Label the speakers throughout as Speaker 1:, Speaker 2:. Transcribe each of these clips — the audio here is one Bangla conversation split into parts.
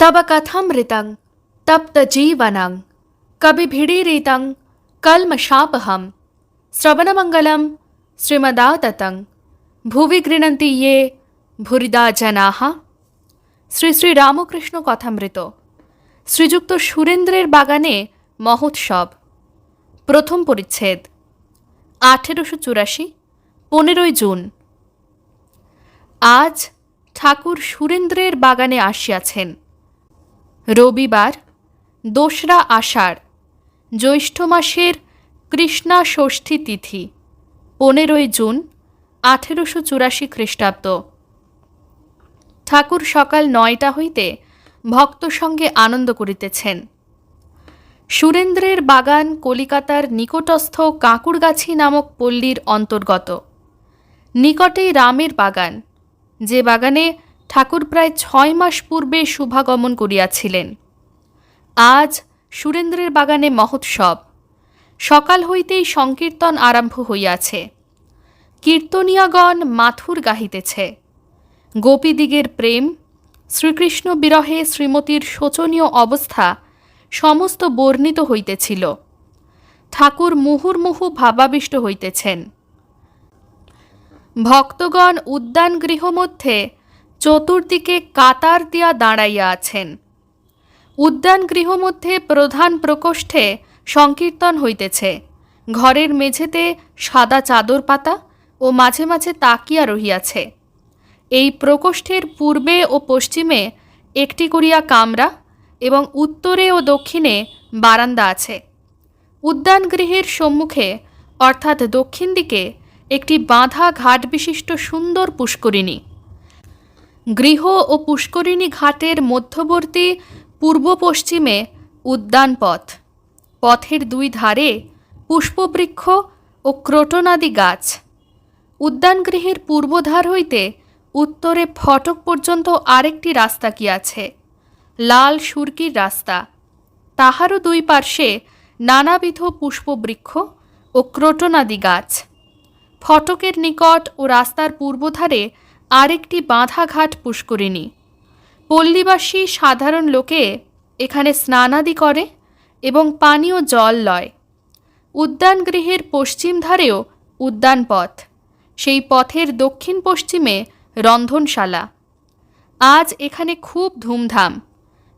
Speaker 1: तव कथमृतं तप्तजीवनं कविभिडीरितं कल्मषापहं श्रवणमङ्गलं श्रीमदाततं ভুবি গৃণন্তি ইয়ে ভুরিদা জানাহা শ্রী শ্রী রামকৃষ্ণ কথামৃত শ্রীযুক্ত সুরেন্দ্রের বাগানে মহোৎসব প্রথম পরিচ্ছেদ আঠেরোশো চুরাশি পনেরোই জুন আজ ঠাকুর সুরেন্দ্রের বাগানে আসিয়াছেন রবিবার, দোসরা আষাঢ়, জ্যৈষ্ঠ মাসের কৃষ্ণা ষষ্ঠী তিথি, পনেরোই জুন, আঠেরোশো চুরাশি খ্রিস্টাব্দ। ঠাকুর সকাল নয়টা হইতে ভক্ত সঙ্গে আনন্দ করিতেছেন। সুরেন্দ্রের বাগান কলিকাতার নিকটস্থ কাঁকুড়গাছি নামক পল্লীর অন্তর্গত। নিকটেই রামের বাগান, যে বাগানে ঠাকুর প্রায় ছয় মাস পূর্বে শুভাগমন করিয়াছিলেন। আজ সুরেন্দ্রের বাগানে মহোৎসব। সকাল হইতেই সংকীর্তন আরম্ভ হইয়াছে। কীর্তনিয়াগণ মাথুর গাহিতেছে। গোপীদিগের প্রেম, শ্রীকৃষ্ণ বিরহে শ্রীমতীর শোচনীয় অবস্থা সমস্ত বর্ণিত হইতেছিল। ঠাকুর মুহুর্মুহু ভাবাবিষ্ট হইতেছেন। ভক্তগণ উদ্যান গৃহমধ্যে চতুর্দিকে কাতার দিয়া দাঁড়াইয়া আছেন। উদ্যান গৃহমধ্যে প্রধান প্রকোষ্ঠে সংকীর্তন হইতেছে। ঘরের মেঝেতে সাদা চাদর পাতা ও মাঝে মাঝে তাকিয়া রহিয়াছে। এই প্রকোষ্ঠের পূর্বে ও পশ্চিমে একটি করিয়া কামরা এবং উত্তরে ও দক্ষিণে বারান্দা আছে। উদ্যান গৃহের সম্মুখে, অর্থাৎ দক্ষিণ দিকে, একটি বাঁধা ঘাট বিশিষ্ট সুন্দর পুষ্করিণী। গৃহ ও পুষ্করিণী ঘাটের মধ্যবর্তী পূর্ব পশ্চিমে উদ্যান পথ। পথের দুই ধারে পুষ্পবৃক্ষ ও ক্রোটনাদি গাছ। উদ্যানগৃহের পূর্বধার হইতে উত্তরে ফটক পর্যন্ত আরেকটি রাস্তা কি আছে? লাল সুরকির রাস্তা। তাহারও দুই পার্শ্বে নানাবিধ পুষ্পবৃক্ষ ও ক্রোটনাদি গাছ। ফটকের নিকট ও রাস্তার পূর্বধারে আরেকটি বাঁধাঘাট পুষ্করিণী। পল্লীবাসী সাধারণ লোকে এখানে স্নানাদি করে এবং পানীয় জল লয়। উদ্যানগৃহের পশ্চিম ধারেও উদ্যানপথ সেই পথের দক্ষিণ পশ্চিমে রন্ধনশালা। আজ এখানে খুব ধুমধাম।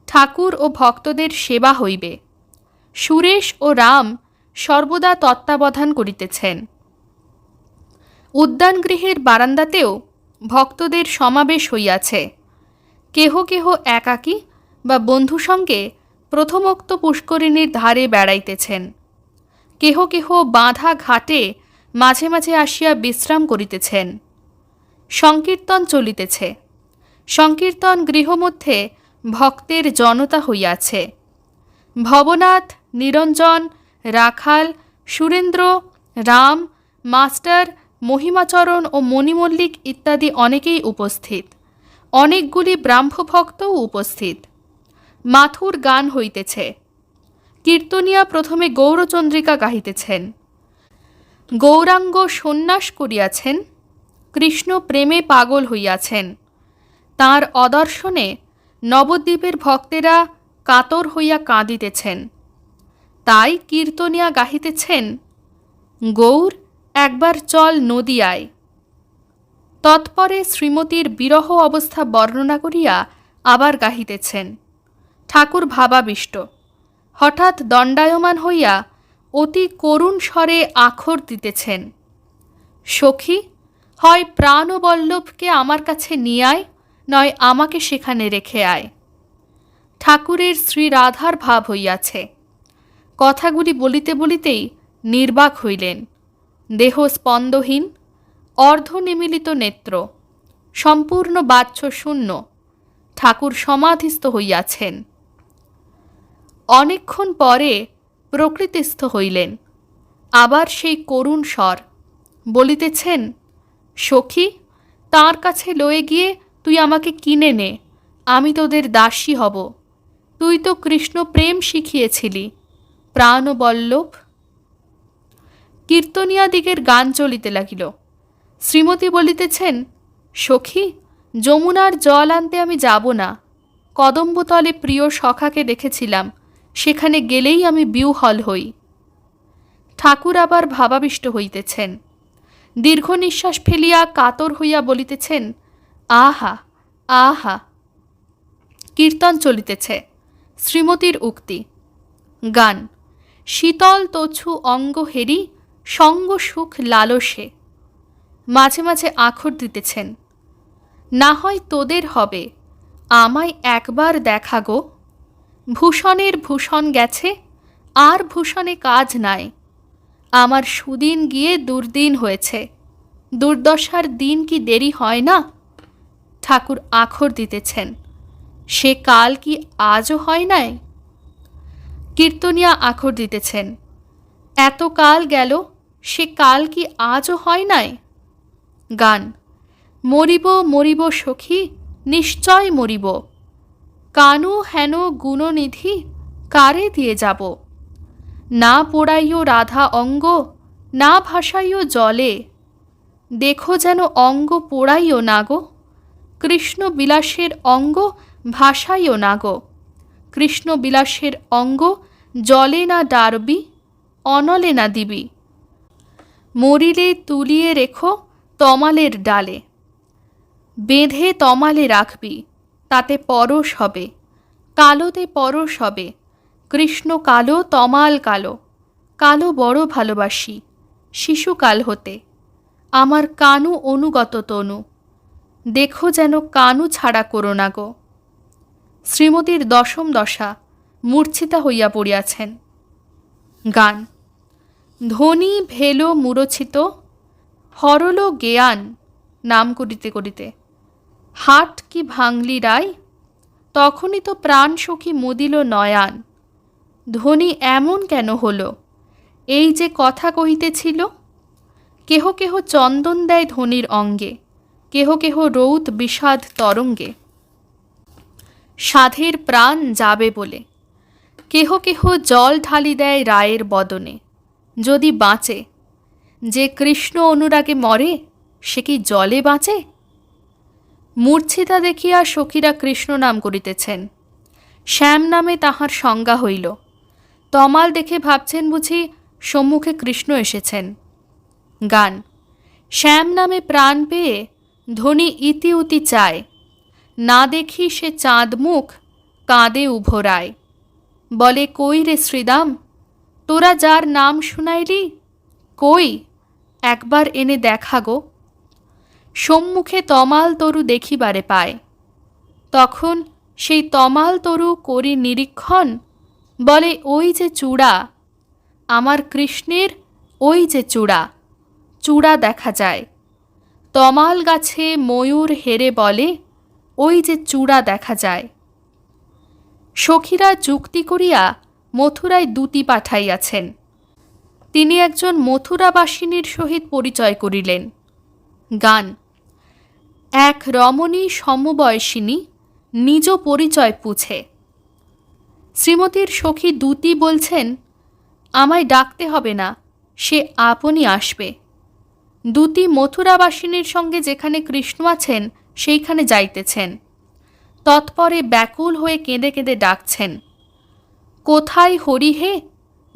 Speaker 1: ঠাকুর ও ভক্তদের সেবা হইবে। সুরেশ ও রাম সর্বদা তত্ত্বাবধান করিতেছেন। উদ্যানগৃহের বারান্দাতেও ভক্তদের সমাবেশ হইয়াছে। কেহ কেহ একাকী বা বন্ধু সঙ্গে প্রথমোক্ত পুষ্করিণীর ধারে বেড়াইতেছেন। কেহ কেহ বাঁধা ঘাটে মাঝে মাঝে আসিয়া বিশ্রাম করিতেছেন। সংকীর্তন চলিতেছে। সংকীর্তন গৃহমধ্যে ভক্তের জনতা হইয়াছে। ভবনাথ, নিরঞ্জন, রাখাল, সুরেন্দ্র, রাম, মাস্টার মহিমাচরণ ও মণিমল্লিক ইত্যাদি অনেকেই উপস্থিত। অনেকগুলি ব্রাহ্মভক্তও উপস্থিত। মাথুর গান হইতেছে। কীর্তনিয়া প্রথমে গৌরচন্দ্রিকা গাহিতেছেন। গৌরাঙ্গ সন্ন্যাস করিয়াছেন। কৃষ্ণ প্রেমে পাগল হইয়াছেন। তার অদর্শনে নবদ্বীপের ভক্তেরা কাতর হইয়া কাঁদিতেছেন। তাই কীর্তনিয়া গাহিতেছেন, গৌর একবার চল নদিয়ায়। তৎপরে শ্রীমতীর বিরহ অবস্থা বর্ণনা করিয়া আবার গাহিতেছেন। ঠাকুর ভাবাবিষ্ট। হঠাৎ দণ্ডায়মান হইয়া অতি করুণ স্বরে আখর দিতেছেন। সখী, হয় প্রাণবল্লভকে আমার কাছে নিয়ে আয়, নয় আমাকে সেখানে রেখে আয়। ঠাকুরের শ্রী রাধার ভাব হইয়াছে। কথাগুলি বলিতে বলিতেই নির্বাক হইলেন। দেহ স্পন্দহীন অর্ধনিমিলিত নেত্র, সম্পূর্ণ বাচ্য শূন্য, ঠাকুর সমাধিস্থ হইয়াছেন। অনেকক্ষণ পরে প্রকৃতিস্থ হইলেন। আবার সেই করুণ স্বর বলিতেছেন, সখী, তার কাছে লয়ে গিয়ে তুই আমাকে কিনে নে, আমি তোদের দাসী হব। তুই তো কৃষ্ণ প্রেম শিখিয়েছিলি, প্রাণবল্লভ কীর্তনিয়াদিগের গান চলিতে লাগিল। শ্রীমতী বলিতেছেন, সখী, যমুনার জল আনতে আমি যাব না। কদম্বতলে প্রিয় সখাকে দেখেছিলাম, সেখানে গেলেই আমি বিউহল হই। ঠাকুর আবার ভাবাবিষ্ট হইতেছেন। দীর্ঘ নিঃশ্বাস ফেলিয়া কাতর হইয়া বলিতেছেন, আহা আহা। কীর্তন চলিতেছে, শ্রীমতীর উক্তি, গান, শীতল তছু অঙ্গ হেরি সঙ্গ সুখ লালসে। মাঝে মাঝে আখর দিতেছেন। না হয় তোদের হবে, আমায় একবার দেখা গো। ভূষণের ভূষণ গেছে, আর ভূষণে কাজ নাই। আমার সুদিন গিয়ে দুর্দিন হয়েছে। দুর্দশার দিন কি দেরি হয় না? ঠাকুর আখর দিতেছেন। সে কাল কি আজও হয় নাই? কীর্তনিয়া আখর দিতেছেন। এত কাল গেল সে কাল কি আজও হয় নাই? গান, মরিব মরিব সখী, নিশ্চয় মরিব। কানু হেন গুণনিধি, কারে দিয়ে যাব? না পোড়াইও রাধা অঙ্গ, না ভাসাইও জলে। দেখো যেন অঙ্গ পোড়াইও না গো, কৃষ্ণ বিলাসের অঙ্গ ভাসাইও না গো। কৃষ্ণ বিলাসের অঙ্গ জলে না ডারবি, অনলে না দিবি। মরিলে তুলিয়ে রেখো তমালের ডালে। বেঁধে তমালে রাখবি, তাতে পরশ হবে, কালোতে পরশ হবে, কৃষ্ণ কালো, তমাল কালো কালো বড় ভালোবাসি শিশুকাল হতে, আমার কানু অনুগত তনু, দেখো যেন কানু ছাড়া করো না গো। শ্রীমতীর দশম দশা মূর্ছিতা হইয়া পড়িয়াছেন। গান ধ্বনি ভেলো, মুরছিত, হরল, জ্ঞান নাম করিতে করিতে। হাট কি ভাঙলি রায়? তখনই তো প্রাণ সখী মুদিল নয়ান। ধ্বনি এমন কেন হলো? এই যে কথা কহিতেছিল, কেহ কেহ চন্দন দেয় ধ্বনির অঙ্গে, কেহ কেহ রৌদ বিষাদ তরঙ্গে। সাধের প্রাণ যাবে বলে, কেহ কেহ জল ঢালি দেয় রায়ের বদনে। যদি বাঁচে, যে কৃষ্ণ অনুরাগে মরে, সে কি জলে বাঁচে? মূর্ছিতা দেখিয়া সখীরা কৃষ্ণ নাম করিতেছেন। শ্যাম নামে তাহার সংজ্ঞা হইল। তমাল দেখে ভাবছেন বুঝি সম্মুখে কৃষ্ণ এসেছেন। গান। শ্যাম নামে প্রাণ পেয়ে ধনী ইতি উতি চায়। না দেখি সে চাঁদ মুখ কাঁদে উভরায়। বলে, কই রে শ্রীদাম? তোরা যার নাম শুনাইলি? কই? একবার এনে দেখা গো। সম্মুখে তমাল তরু দেখিবারে পায়। তখন সেই তমাল তরু করি নিরীক্ষণ, বলে, ওই যে চূড়া, আমার কৃষ্ণের ওই যে চূড়া চূড়া দেখা যায়। তমাল গাছে ময়ূর হেরে বলে, ওই যে চূড়া দেখা যায়। সখীরা যুক্তি করিয়া মথুরায় দুটি পাঠাইয়াছেন। তিনি একজন মথুরাবাসিনীর সহিত পরিচয় করিলেন। গান, এক রমণী সমবয়সিনী নিজ পরিচয় পুছে। শ্রীমতীর সখী দুটি বলছেন, আমায় ডাকতে হবে না, সে আপনি আসবে দুটি মথুরাবাসিনীর সঙ্গে যেখানে কৃষ্ণ আছেন, সেইখানে যাইতেছেন। তৎপরে ব্যাকুল হয়ে কেঁদে কেঁদে ডাকছেন। কোথায় হরি হে?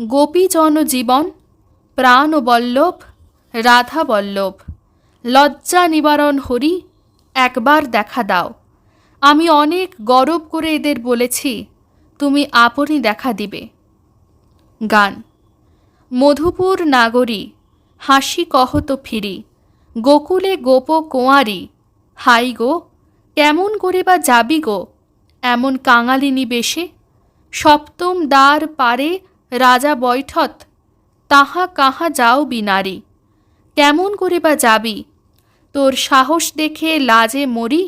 Speaker 1: গোপী জনজীবন, প্রাণ বল্লভ, রাধা বল্লভ। লজ্জা নিবারণ হরি, একবার দেখা দাও। আমি অনেক গরব করে এদের বলেছি, তুমি আপনি দেখা দিবে। গান। মধুপুর নাগরী, হাসি কহত ফিরি। গোকুলে গোপ কোঁয়ারি, হাই গো, কেমন করে বা যাবি গো? এমন কাঙালিনী বেশে। সপ্তম দ্বার পারে রাজা বৈঠত, তাহা কাহা যাও বিনারী। কেমন করে বা যাবি? তোর সাহস দেখে লাজে মরি,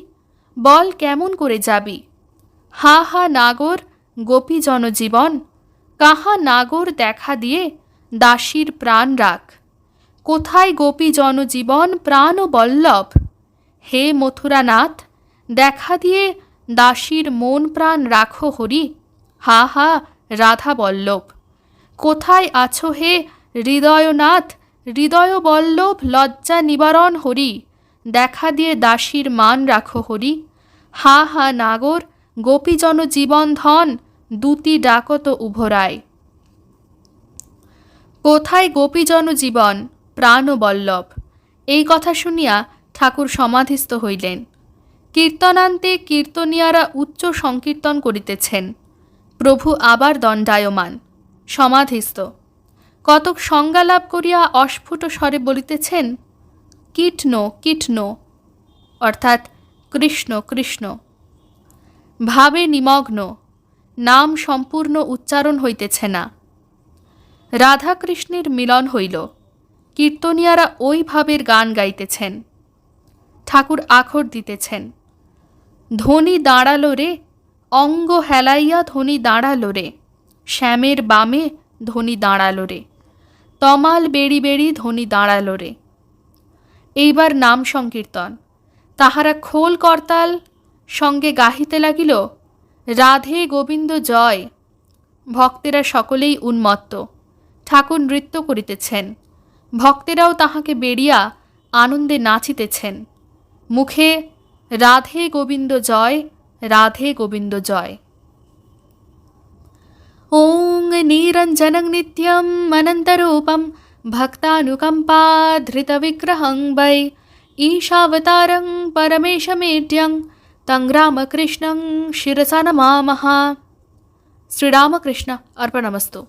Speaker 1: বল কেমন করে যাবি? হা হা নাগর গোপী জনজীবন, কাহা নাগর দেখা দিয়ে দাসীর প্রাণ রাখ। কোথায় গোপী জনজীবন প্রাণ ও বল্লভ? হে মথুরানাথ, দেখা দিয়ে দাসীর মন প্রাণ রাখো হরি। হা হা, রাধা বল্লভ। কোথায় আছো হে হৃদয়নাথ? হৃদয় বল্লভ, লজ্জা নিবারণ হরি। দেখা দিয়ে দাসীর মান রাখো হরি। হা হা, নাগর, গোপীজন জীবন ধন, দুতি ডাকত উভরায় কোথায় গোপীজন জীবন? প্রাণবল্লভ এই কথা শুনিয়া ঠাকুর সমাধিস্থ হইলেন। কীর্তনান্তে কীর্তনিয়ারা উচ্চ সংকীর্তন করিতেছেন। প্রভু আবার দণ্ডায়মান। সমাধিস্থ। কতক সংজ্ঞালাভ করিয়া অস্ফুট স্বরে বলিতেছেন কীটন কীটন অর্থাৎ, কৃষ্ণ কৃষ্ণ। ভাবে নিমগ্ন। নাম সম্পূর্ণ উচ্চারণ হইতেছে না। রাধাকৃষ্ণের মিলন হইল। কীর্তনিয়ারা ওই ভাবের গান গাইতেছেন। ঠাকুর আখর দিতেছেন। ধ্বনি দাঁড়াল রে। অঙ্গ হেলাইয়া ধ্বনি দাঁড়াল রে। শ্যামের বামে ধ্বনি দাঁড়াল রে। তমাল বেড়ি বেড়ি ধ্বনি দাঁড়াল রে। এইবার নাম সংকীর্তন। তাহারা খোল করতাল, সঙ্গে গাহিতে লাগিল, রাধে গোবিন্দ জয়। ভক্তেরা সকলেই উন্মত্ত। ঠাকুর নৃত্য করিতেছেন। ভক্তেরাও তাহাকে বেড়িয়া আনন্দে নাচিতেছেন। মুখে রাধে গোবিন্দ জয় राधे गोविंद जय। ॐ निरञ्जनं नित्यम् अनन्तरूपं भक्तानुकम्पाधृतविग्रहं वै ईशावतारं परमेश तं रामकृष्णं शिरसा नमामः। श्रीरामकृष्ण अर्पणमस्तु।